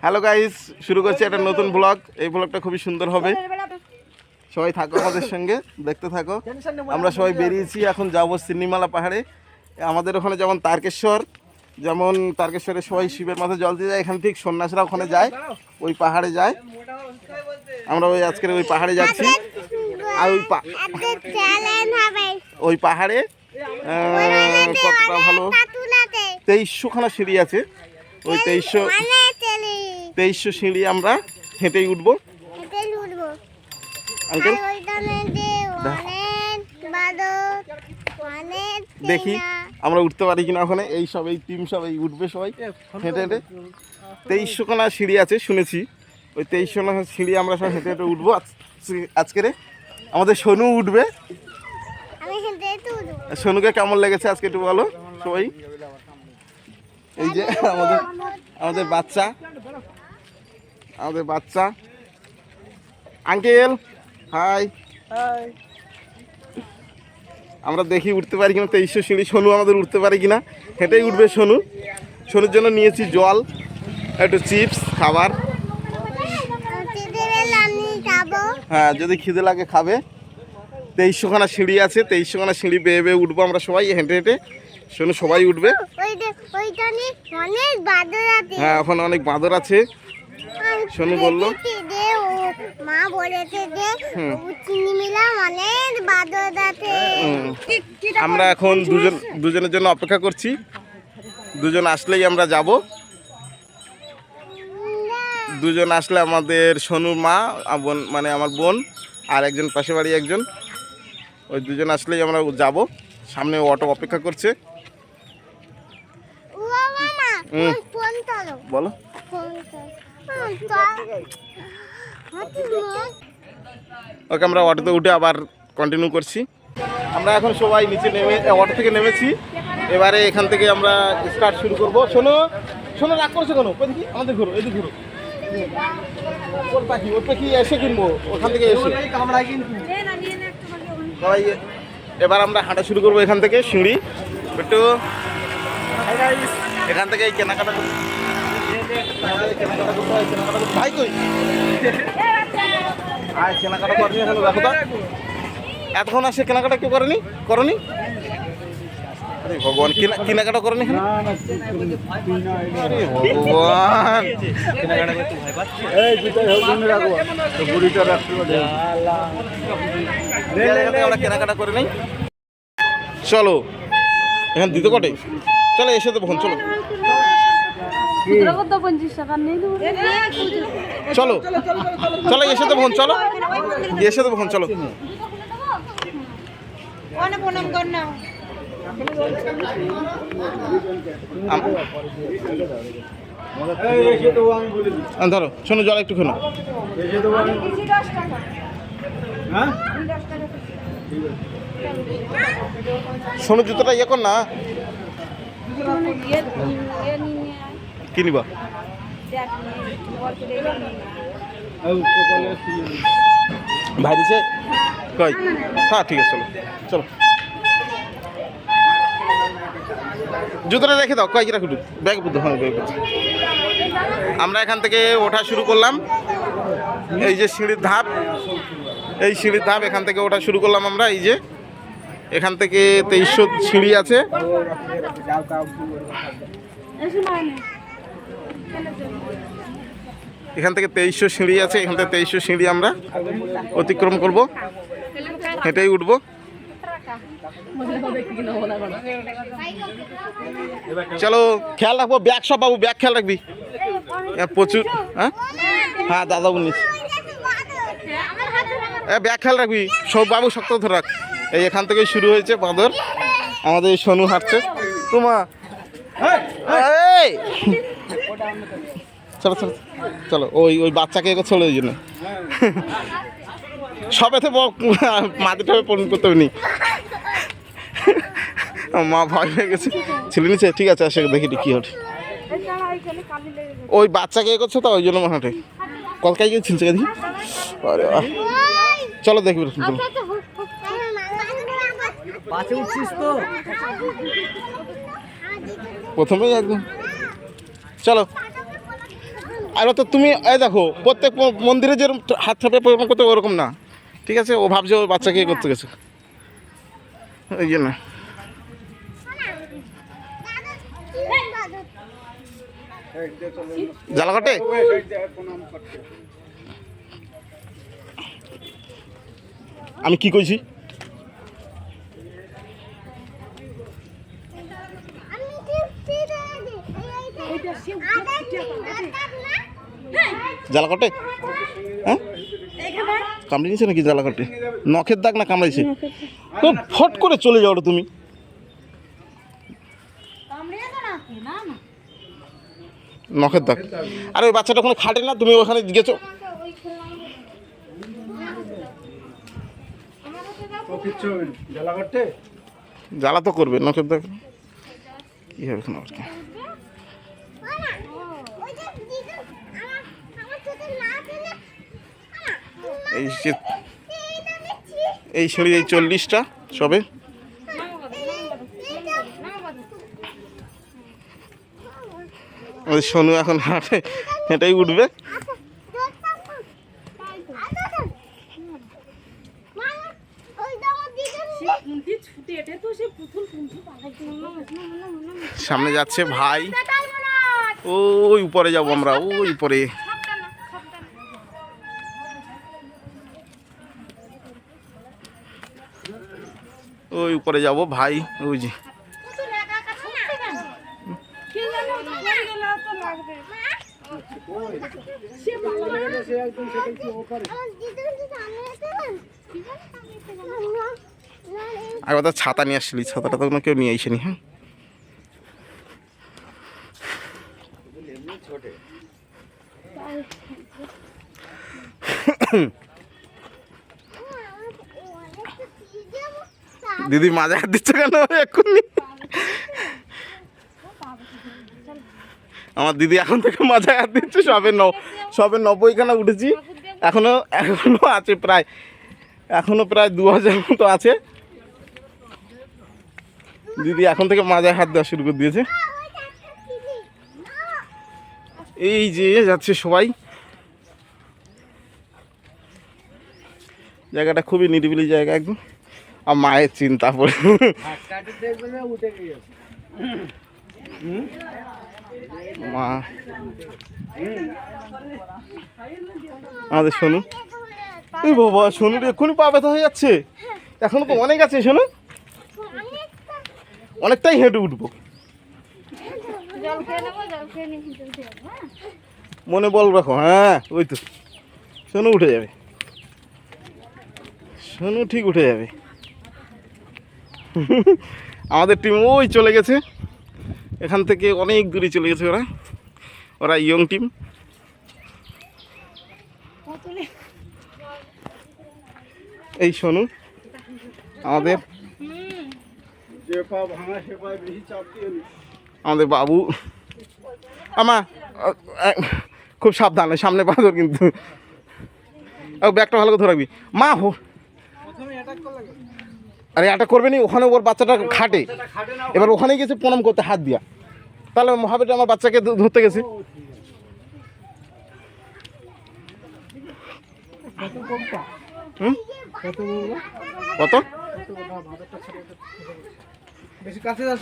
Hello guys শুরু করছি একটা নতুন ব্লগ এই ব্লগটা খুবই সুন্দর হবে। সবাই থাকো আমাদের সঙ্গে দেখতে থাকো। আমরা সবাই বেরিয়েছি এখন যাব সিন্নিমালা পাহাড়ে। আমাদের ওখানে যেমন তারকেশ্বর যেমন তারকেশ্বরে সবাই শিবের মাথায় জল দিয়ে যায় এখান থেকে সন্ন্যাসরা ওখানে যায় ওই পাহাড়ে যায়। আমরা ওই আজকের ওই পাহাড়ে যাচ্ছি। আর ওই পা- ওই পাহাড়ে কতটা ভালো? কাতুলাতে তেইশশোখানা সিঁড়ি আছে। ওই তেইশশো তেইশশো সিঁড়ি আমরা হেঁটেই উঠবো। আঙ্কেল? দেখি আমরা উঠতে পারি কিনা ওখানে। এই সব এই টিম সব এই উঠবে সবাই হেঁটে হেঁটে। তেইশশো খানা সিঁড়ি আছে শুনেছি। ওই তেইশশো খানা সিঁড়ি আমরা সব হেঁটে হেঁটে উঠবো। আজ- আজকের আমাদের সোনু উঠবে। সোনুকে কেমন লেগেছে আজকে একটু বলো সবাই? এই যে আমাদের আমাদের বাচ্চা। আমাদের বাচ্চা। Uncle hi. আমরা দেখি উঠতে পারি কিনা তেইশশো সিঁড়ি সোনু আমাদের উঠতে পারি কিনা। হেঁটেই উঠবে সোনু। সোনুর জন্য নিয়েছি জল একটু চিপস খাবার। হ্যাঁ যদি খিদে লাগে খাবে। তেইশশোখানা সিঁড়ি আছে তেইশশোখানা সিঁড়ি বেয়ে বেয়ে উঠবো আমরা সবাই হেঁটে হেঁটে। শোনো সবাই উঠবে। হ্যাঁ ওখানে অনেক বাঁদর আছে। শোনো বলল? মা বলেছে যে অনেক বাদর আছে। আমরা এখন দুজন দুজনের জন্য অপেক্ষা করছি। দুজন আসলেই আমরা যাব। দুজন আসলে আমাদের সোনুর মা বোন মানে আমার বোন আর একজন পাশে বাড়ি একজন। ওই দুজন আসলেই আমরা যাব। সামনে অটো অপেক্ষা করছে। হুম। বলো। ওকে আমরা অটোতে উঠে আবার কন্টিনিউ করছি। আমরা এখন সবাই নিচে নেমে অটো থেকে নেমেছি। এবারে এখান থেকে আমরা স্টার্ট শুরু করব। শোনো শোনো রাগ করছ কেন? দেখি আমাদের ঘুরো এদিকে ঘুরো। ওর পাখি ওর পাখি এসে কিনবো ওখান থেকে এসে। সবাই, এবার আমরা হাঁটা শুরু করব এখান থেকে, সিঁড়ি। একটু এখান থেকে এই কেনাকাটা কেনাকাটা কেনাকাটা এখনও এতক্ষণ আসে কেনাকাটা কেউ করেনি? আরে ভগবান কেনা কেনাকাটা করেনি এখানে? ভগবান। আমরা কেনাকাটা করে নেই। চলো এখান দিতে কটে। চলো এসে চলো টাকা নেই দেবো চলো চলো এসে তো দেবো চলো। এসে তো দেবো চলো। আম- আম, ধরো, শোনো, জল একটু খেলো। শোনো, জুতোটা ইয়ে কর না। কি নিবা? ভাই দিছে? কই? হ্যাঁ ঠিক আছে, চলো। চলো। জুতোটা রেখে দাও, কয়েক রাখো ব্যাগ বুদ্ধ হ্যাঁ ব্যাগ আমরা এখান থেকে ওঠা শুরু করলাম। এই যে সিঁড়ির ধাপ, এই সিঁড়ির ধাপ, এখান থেকে ওঠা শুরু করলাম আমরা, এই যে। এখান থেকে তেইশশো সিঁড়ি আছে। এখান থেকে তেইশশো সিঁড়ি আছে, এখান থেকে তেইশশো সিঁড়ি আমরা অতিক্রম করব। হেঁটেই উঠবো। চলো, খেয়াল রাখব, ব্যাগ সব বাবু, ব্যাগ খেয়াল রাখবি। প্রচুর হ্যাঁ? হ্যাঁ দাদা এ, ব্যাগ খেয়াল রাখবি, সব বাবু শক্ত ধরে রাখ। এই এখান থেকেই শুরু হয়েছে বাঁদর। আমাদের সোনু হাঁটছে। তোমা! চলো চলো চলো, ওই ওই বাচ্চাকে চলো ওই জন্য। সবেতে মাটিটা পূরণ করতে হবে নি। মা ভয় হয়ে গেছে। ছেলে নিচে ঠিক আছে আসে দেখি কি হচ্ছে ওই বাচ্চাকে এ করছে তো ওই জন্য মনে হাঁটে কলকাই গিয়ে ছিলছে দেখি। আরে। চলো দেখবি চলো। প্রথমেই একদম। চলো। আর তো তুমি এই দেখো প্রত্যেক মন্দিরে যে হাত ছাপে প্রণাম করতে ওরকম না। ঠিক আছে? ও ভাবছে ওর বাচ্চাকে করতে গেছে। ওই জন্য জালাঘাটে আমি কি কইছি? জালাঘাটে হ্যাঁ? কামড়িয়েছে নাকি জালাঘাটে নখের দাগ না কামড়াইছে? খুব ফট করে চলে যাও রে তুমি কামড়িয়েছে না কি? না না নখের দাগ। আরে ওই বাচ্চাটা ওখানে খাটে না? তুমি ওখানে গেছো? জ্বালা তো করবে নখের দাগ। কি হবে এখানে কি? এই এই শরীর এই চল্লিশটা সবে। ওই সোনু এখন হাঁটে, হেঁটেই উঠবে। সামনে যাচ্ছে ভাই। ওই উপরে যাব আমরা, ওই উপরে। ওই উপরে যাব ভাই, ওই যে। লাগবে। আর কথা ছাতা নিয়ে আসছিলি ছাতাটা তো কোনো কেউ নিয়ে আইসেনি হ্যাঁ? দিদি মাজা হাত দিচ্ছে কেন এক্ষুনি? আমার দিদি এখন থেকে মাজায় হাত দিচ্ছে সবে ন সবে নব্বইখানা উঠেছি। এখনও এখনও আছে প্রায় এখনও প্রায় দু হাজার মতো আছে। দিদি এখন থেকে মাজায় হাত দেওয়া শুরু করে দিয়েছে। এই যে যাচ্ছে সবাই। জায়গাটা খুবই নিরিবিলি জায়গা একদম। আর মায়ের চিন্তা পড়ে। মা। আমাদের শোনু এই বাবা শোনুর এক্ষুনি পা ব্যথা হয়ে যাচ্ছে। এখনও তো অনেক আছে শোনো অনেকটাই হেঁটে উঠবো। মনে বল রাখো হ্যাঁ ওই তো। শোনু উঠে যাবে। শোনু ঠিক উঠে যাবে। আমাদের টিম ওই চলে গেছে। এখান থেকে অনেক দূরে চলে গেছে ওরা। ওরা ইয়ং টিম এই শোনু আমাদের। আমাদের বাবু। আমা খুব সাবধানে, সামনে পাথর কিন্তু। ব্যাগটা ভালো করে ধরাবি মা, হো আরে এটা করবে না? ওখানে ওর বাচ্চাটা খাটে। এবার ওখানে গেছে প্রণাম করতে হাত দিয়া। তাহলে মহাবীরটা আমার বাচ্চাকে ধরতে গেছে। কত? বেশি কাছে যাস